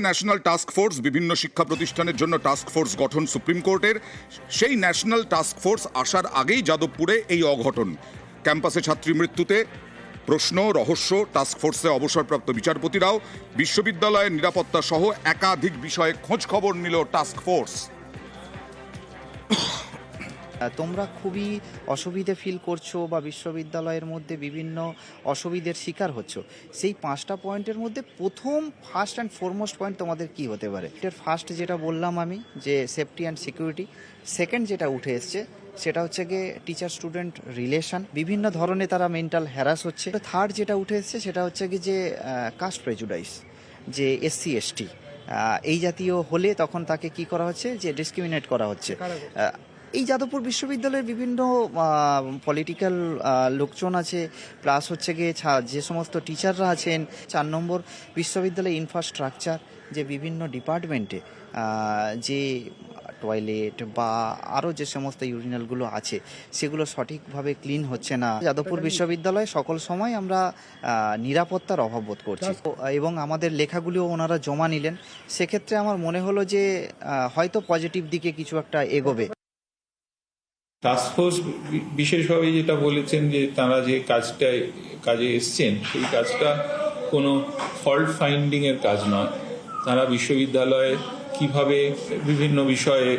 National task force বিভিন্ন শিক্ষা প্রতিষ্ঠানের জন্য টাস্ক ফোর্স গঠন সুপ্রিম কোর্টের। সেই ন্যাশনাল টাস্ক ফোর্স আসার আগেই যাদবপুরে এই অঘটন। ক্যাম্পাসে ছাত্রী মৃত্যুতে প্রশ্ন রহস্য টাস্ক ফোর্সে অবসরপ্রাপ্ত বিচারপতিরাও বিশ্ববিদ্যালয়ের নিরাপত্তা সহ একাধিক বিষয়ে খোঁজ খবর নিল টাস্ক ফোর্স। আহ, তোমরা খুবই অসুবিধে ফিল করছ বা বিশ্ববিদ্যালয়ের মধ্যে বিভিন্ন অসুবিধের শিকার হচ্ছ। সেই পাঁচটা পয়েন্টের মধ্যে প্রথম ফার্স্ট অ্যান্ড ফরমোস্ট পয়েন্ট তোমাদের কি হতে পারে? এর ফার্স্ট যেটা বললাম আমি যে সেফটি অ্যান্ড সিকিউরিটি সেকেন্ড যেটা উঠে এসছে সেটা হচ্ছে গিয়ে টিচার স্টুডেন্ট রিলেশন বিভিন্ন ধরনের তারা মেন্টাল হ্যারাস হচ্ছে। থার্ড যেটা উঠে এসছে সেটা হচ্ছে কি যে কাস্ট প্রেজুডাইস যে এসসি এসটি এই জাতীয় হলে তখন তাকে কি করা হচ্ছে? যে ডিসক্রিমিনেট করা হচ্ছে। এই যাদবপুর বিশ্ববিদ্যালয়ের বিভিন্ন পলিটিক্যাল লোকজন আছে প্লাস হচ্ছে গিয়ে যে সমস্ত টিচাররা আছেন চার নম্বর বিশ্ববিদ্যালয়ের ইনফ্রাস্ট্রাকচার যে বিভিন্ন ডিপার্টমেন্টে যে টয়লেট বা আরও যে সমস্ত ইউরিনালগুলো আছে সেগুলো সঠিকভাবে ক্লিন হচ্ছে না। যাদবপুর বিশ্ববিদ্যালয়ে সকল সময় আমরা নিরাপত্তার অভাব বোধ করছি। এবং আমাদের লেখাগুলিও ওনারা জমা নিলেন। সেক্ষেত্রে আমার মনে হলো যে হয়তো পজিটিভ দিকে কিছু একটা এগোবে। টাস্কফোর্স বিশেষভাবে যেটা বলেছেন যে তারা যে কাজটা, কাজে এসছেন, সেই কাজটা কোনো ফল্ট ফাইন্ডিং এর কাজ নয়। তারা বিশ্ববিদ্যালয়ে কীভাবে বিভিন্ন বিষয়ে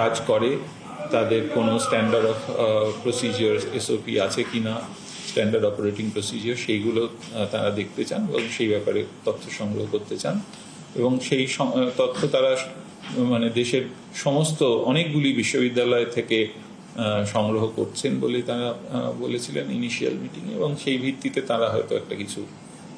কাজ করে, তাদের কোনো স্ট্যান্ডার্ড অফ প্রসিজিওর এসওপি আছে কিনা স্ট্যান্ডার্ড অপারেটিং প্রসিজিওর সেইগুলো তারা দেখতে চান এবং সেই ব্যাপারে তথ্য সংগ্রহ করতে চান। এবং সেই তথ্য তারা মানে দেশের সমস্ত অনেকগুলি বিশ্ববিদ্যালয় থেকে সংগ্রহ করছেন বলে তারা বলেছিলেন ইনিশিয়াল মিটিং এবং সেই ভিত্তিতে তারা হয়তো একটা কিছু